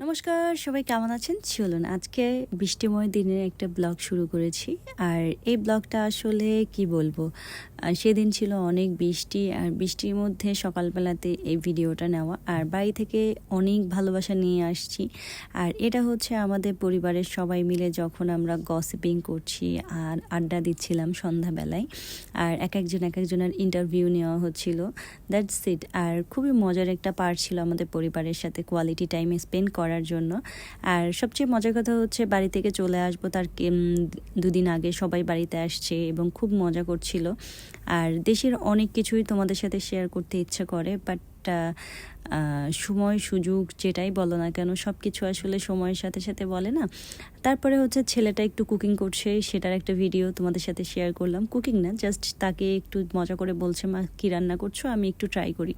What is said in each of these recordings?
নমস্কার, সবাই কেমন আছেন? চলুন, আজকে বৃষ্টিময় দিনের একটা ব্লগ শুরু করেছি। আর এই ব্লগটা আসলে কি বলব? সেদিন ছিল অনেক বৃষ্টি, আর বৃষ্টির মধ্যে সকালবেলাতে এই ভিডিওটা নেওয়া। আর বাড়ি থেকে অনেক ভালোবাসা নিয়ে আসছি। আর এটা হচ্ছে আমাদের পরিবারের সবাই মিলে যখন আমরা গসিপিং করছি আর আড্ডা দিচ্ছিলাম সন্ধ্যাবেলায়, আর এক একজন এক একজনের ইন্টারভিউ নেওয়া হচ্ছিল। দ্যাটস ইট আর খুবই মজার একটা পার্ট ছিল আমাদের পরিবারের সাথে কোয়ালিটি টাইম স্পেন্ড করার জন্য। আর সবচেয়ে মজার কথা হচ্ছে বাড়ি থেকে চলে আসব তার দুদিন আগে সবাই বাড়িতে আসছে এবং খুব মজা করছিল। আর দেশের অনেক কিছুই তোমাদের সাথে শেয়ার করতে ইচ্ছা করে বাট সময়, সুযোগ যেটাই বলো না কেন সব কিছু আসলে সময়ের সাথে সাথে বলে না। তারপরে হচ্ছে ছেলেটা একটু কুকিং করছে, সেটার একটা ভিডিও তোমাদের সাথে শেয়ার করলাম। কুকিং না জাস্ট তাকে একটু মজা করে বলছে, মা, কী রান্না করছ? আমি একটু ট্রাই করি।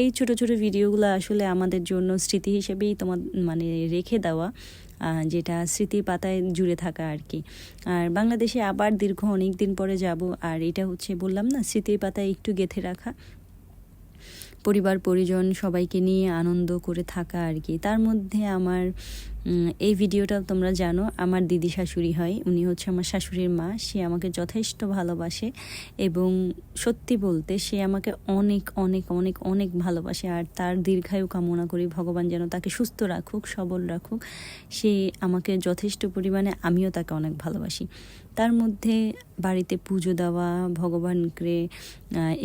এই ছোট ছোট ভিডিওগুলো আসলে আমাদের জন্য স্মৃতি হিসেবেই তোমার মানে রেখে দেওয়া যেটা স্মৃতির পাতায় জুড়ে থাকা আর কি আর বাংলাদেশে আবার দীর্ঘ অনেক দিন পরে যাব, আর এটা হচ্ছে বললাম না, স্মৃতির পাতায় একটু গেঁথে রাখা। পরিবার পরিজন সবাইকে নিয়ে আনন্দ করে থাকা আর কি। তার মধ্যে আমার এই ভিডিওটা তোমরা জানো, আমার দিদি শাশুড়ি হয়, উনি হচ্ছে আমার শাশুড়ির মা, সে আমাকে যথেষ্ট ভালোবাসে এবং সত্যি বলতে সে আমাকে অনেক অনেক অনেক অনেক ভালোবাসে আর তার দীর্ঘায়ু কামনা করি, ভগবান যেন তাকে সুস্থ রাখুক, সবল রাখুক। সে আমাকে যথেষ্ট পরিমাণে আমিও তাকে অনেক ভালোবাসি। তার মধ্যে বাড়িতে পুজো দেওয়া, ভগবানকে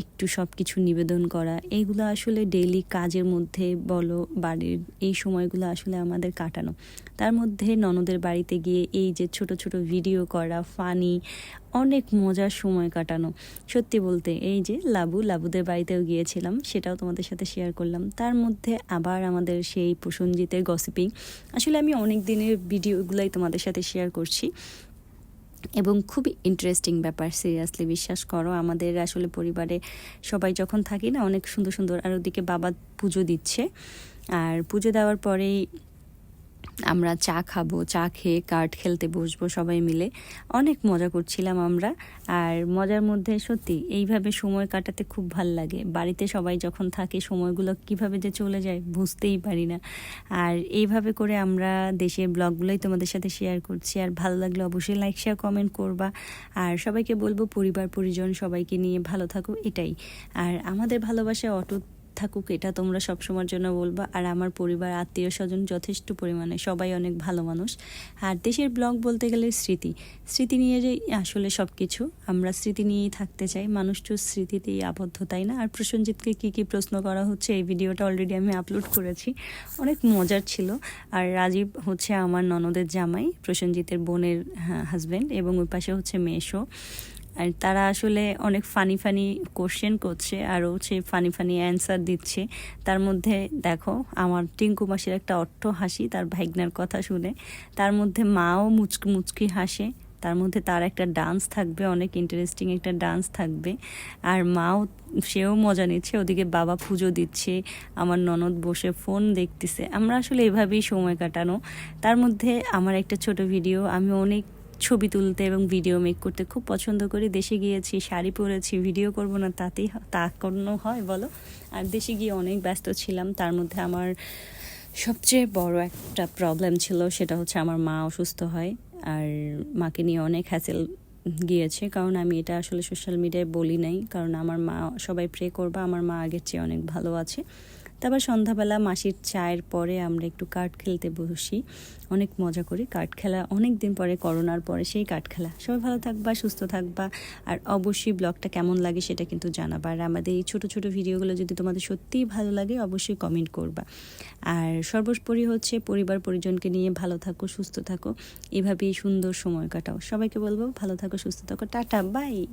একটু সব কিছু নিবেদন করা এইগুলো আসলে ডেইলি কাজের মধ্যে বলো, বাড়ির এই সময়গুলো আসলে আমাদের কাটানো। তার মধ্যে ননদের বাড়িতে গিয়ে এই যে ছোট ছোট ভিডিও করা ফানি অনেক মজার সময় কাটানো। সত্যি বলতে এই যে লাবু, লাবুদের বাড়িতেও গিয়েছিলাম, সেটাও তোমাদের সাথে শেয়ার করলাম। তার মধ্যে আবার আমাদের সেই প্রসঞ্জিতের গসিপিং আসলে আমি অনেক দিনের ভিডিওগুলাই তোমাদের সাথে শেয়ার করছি। এবং খুবই ইন্টারেস্টিং ব্যাপার সিরিয়াসলি বিশ্বাস করো। আমাদের আসলে পরিবারে সবাই যখন থাকি না, অনেক সুন্দর সুন্দর, আর ওদিকে বাবা পুজো দিচ্ছে। আর পুজো দেওয়ার পরেই আমরা চা খাব, চা খেয়ে কার্ড খেলতে বসবো সবাই মিলে। অনেক মজা করছিলাম আমরা। আর মজার মধ্যে সত্যি এইভাবে সময় কাটাতে খুব ভালো লাগে। বাড়িতে সবাই যখন থাকে সময়গুলো কীভাবে যে চলে যায় বুঝতেই পারি না। আর এইভাবে করে আমরা দেশের ব্লগগুলোই তোমাদের সাথে শেয়ার করছি। আর ভালো লাগলে অবশ্যই লাইক শেয়ার কমেন্ট করবা। আর সবাইকে বলব পরিবার, পরিজন সবাইকে নিয়ে ভালো থাকো, এটাই। আর আমাদের ভালোবাসা অটুট থাকুক, এটা তোমরা সবসময়ের জন্য বলবা। আর আমার পরিবার, আত্মীয় স্বজন যথেষ্ট পরিমাণে, সবাই অনেক ভালো মানুষ। আর দেশের ব্লগ বলতে গেলে স্মৃতি। স্মৃতি নিয়ে যে আসলে সব কিছু আমরা স্মৃতি নিয়েই থাকতে চাই। মানুষ তো স্মৃতিতেই আবদ্ধ, তাই না? আর প্রসেনজিৎকে কী কী প্রশ্ন করা হচ্ছে, এই ভিডিওটা অলরেডি আমি আপলোড করেছি। অনেক মজার ছিল। আর রাজীব হচ্ছে আমার ননদের জামাই, প্রসেনজিতের বোনের হাজব্যান্ড এবং ওই পাশে হচ্ছে মেশো আর তারা আসলে অনেক ফানি ফানি কোশ্চেন করছে আর হচ্ছে ফানি ফানি অ্যান্সার দিচ্ছে। তার মধ্যে দেখো, আমার টিঙ্কু মাসির একটা অট্ট হাসি তার ভাইগনার কথা শুনে। তার মধ্যে মাও মুচকি মুচকি হাসে। তার মধ্যে তার একটা ডান্স থাকবে, অনেক ইন্টারেস্টিং একটা ডান্স থাকবে। আর মাও সেও মজা নিচ্ছে, ওদিকে বাবা পুজো দিচ্ছে, আমার ননদ বসে ফোন দেখতেছে। আমরা আসলে এভাবেই সময় কাটানো। তার মধ্যে আমার একটা ছোট ভিডিও আমি অনেক ছবি তুলতে এবং ভিডিও মেক করতে খুব পছন্দ করি। দেশে গিয়েছি, শাড়ি পরেছি ভিডিও করব না, তাতেই তা কোনো হয় বলো? আর দেশে গিয়ে অনেক ব্যস্ত ছিলাম, তার মধ্যে আমার সবচেয়ে বড় একটা প্রবলেম ছিল, সেটা হচ্ছে আমার মা অসুস্থ হয় আর মাকে নিয়ে অনেক হ্যাসেল গিয়েছে। কারণ আমি এটা আসলে সোশ্যাল মিডিয়ায় বলি নাই, কারণ আমার মা সবাই প্রে করবা, আমার মা আগের চেয়ে অনেক ভালো আছে। তারপর সন্ধ্যাবেলা মাসির চায়ের পরে আমরা একটু কার্ড খেলতে বসি। অনেক মজা করি। কার্ড খেলা অনেক দিন পরে, করোনার পরে সেই কার্ড খেলা। সবাই ভালো থাকবা, সুস্থ থাকবা। আর অবশ্যই ব্লগটা কেমন লাগে সেটা কিন্তু জানাবা। আর আমাদের এই ছোটো ছোটো ভিডিওগুলো যদি তোমাদের সত্যিই ভালো লাগে, অবশ্যই কমেন্ট করবা। আর সর্বোপরি হচ্ছে পরিবার পরিজনকে নিয়ে ভালো থাকো, সুস্থ থাকো। এভাবেই সুন্দর সময় কাটাও। সবাইকে বলব, ভালো থাকো, সুস্থ থাকো। Tata bye